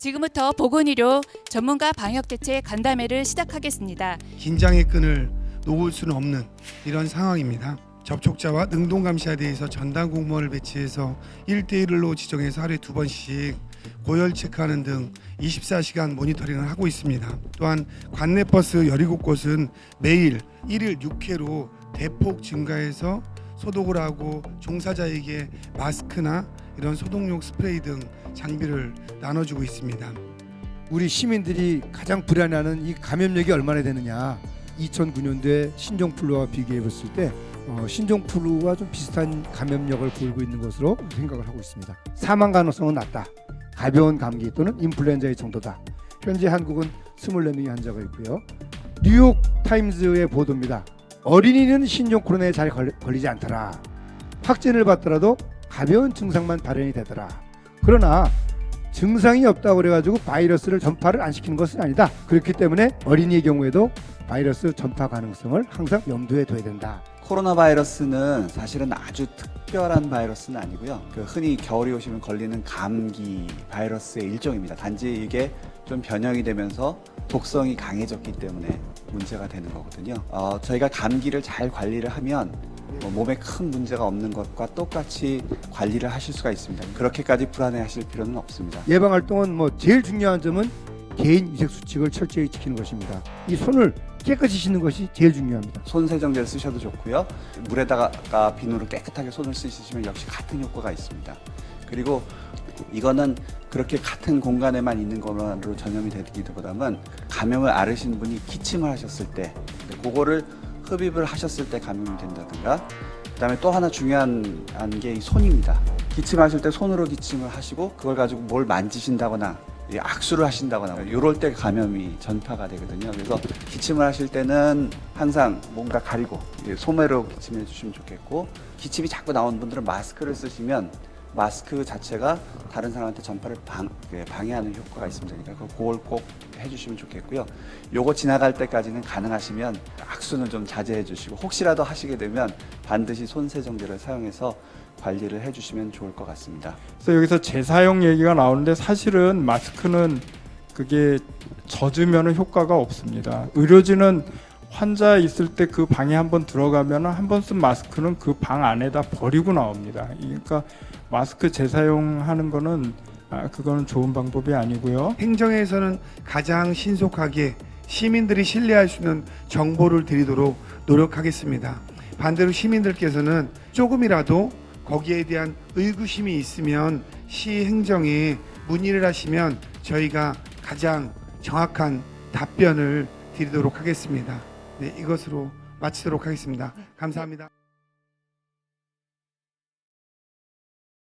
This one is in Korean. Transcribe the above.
지금부터 보건의료 전문가 방역대책 간담회를 시작하겠습니다. 긴장의 끈을 놓을 수는 없는 이런 상황입니다. 접촉자와 능동 감시에 대해서 전담 공무원을 배치해서 1대1로 지정해서 하루에 두 번씩 고열 체크하는 등 24시간 모니터링을 하고 있습니다. 또한 관내 버스 17곳은 매일 1일 6회로 대폭 증가해서 소독을 하고 종사자에게 마스크나 이런 소독용 스프레이 등 장비를 나눠주고 있습니다. 우리 시민들이 가장 불안해하는 이 감염력이 얼마나 되느냐. 2009년도에 신종플루와 비교해 봤을 때 어, 신종플루와 좀 비슷한 감염력을 보이고 있는 것으로 생각을 하고 있습니다. 사망 가능성은 낮다. 가벼운 감기 또는 인플루엔자의 정도다. 현재 한국은 24명의 환자가 있고요. 뉴욕 타임즈의 보도입니다. 어린이는 신종 코로나에 잘 걸- 걸리지 않더라. 확진을 받더라도 가벼운 증상만 발현이 되더라. 그러나 증상이 없다고 그래가지고 바이러스를 전파를 안 시키는 것은 아니다. 그렇기 때문에 어린이의 경우에도 바이러스 전파 가능성을 항상 염두에 둬야 된다. 코로나 바이러스는 사실은 아주 특별한 바이러스는 아니고요. 그 흔히 겨울이 오시면 걸리는 감기 바이러스의 일종입니다. 단지 이게 좀 변형이 되면서 독성이 강해졌기 때문에 문제가 되는 거거든요. 어, 저희가 감기를 잘 관리를 하면 뭐 몸에 큰 문제가 없는 것과 똑같이 관리를 하실 수가 있습니다. 그렇게까지 불안해하실 필요는 없습니다. 예방 활동은 뭐 제일 중요한 점은 개인 위생 수칙을 철저히 지키는 것입니다. 이 손을 깨끗이 씻는 것이 제일 중요합니다. 손 세정제를 쓰셔도 좋고요. 물에다가 비누로 깨끗하게 손을 씻으시면 역시 같은 효과가 있습니다. 그리고 이거는 그렇게 같은 공간에만 있는 것만으로 전염이 되기보다는 감염을 앓으신 분이 기침을 하셨을 때 그거를 흡입을 하셨을 때 감염이 된다든가 그다음에 또 하나 중요한 게이 손입니다. 기침하실 때 손으로 기침을 하시고 그걸 가지고 뭘 만지신다거나 이 악수를 하신다거나 이럴 때 감염이 전파가 되거든요. 그래서 기침을 하실 때는 항상 뭔가 가리고 이 소매로 기침해 주시면 좋겠고 기침이 자꾸 나오는 분들은 마스크를 쓰시면 마스크 자체가 다른 사람한테 전파를 방, 예, 방해하는 효과가 있습니다. 그러니까 그걸 꼭 해주시면 좋겠고요. 요거 지나갈 때까지는 가능하시면 악수는 좀 자제해 주시고 혹시라도 하시게 되면 반드시 손 세정제를 사용해서 관리를 해주시면 좋을 것 같습니다. 그래서 여기서 재사용 얘기가 나오는데 사실은 마스크는 그게 젖으면 효과가 없습니다. 의료진은 환자 있을 때 그 방에 한번 들어가면 한 번 쓴 마스크는 그 방 안에다 버리고 나옵니다. 그러니까 마스크 재사용하는 거는 아, 그거는 좋은 방법이 아니고요. 행정에서는 가장 신속하게 시민들이 신뢰할 수 있는 정보를 드리도록 노력하겠습니다. 반대로 시민들께서는 조금이라도 거기에 대한 의구심이 있으면 시 행정에 문의를 하시면 저희가 가장 정확한 답변을 드리도록 하겠습니다. 네, 이것으로 마치도록 하겠습니다. 감사합니다.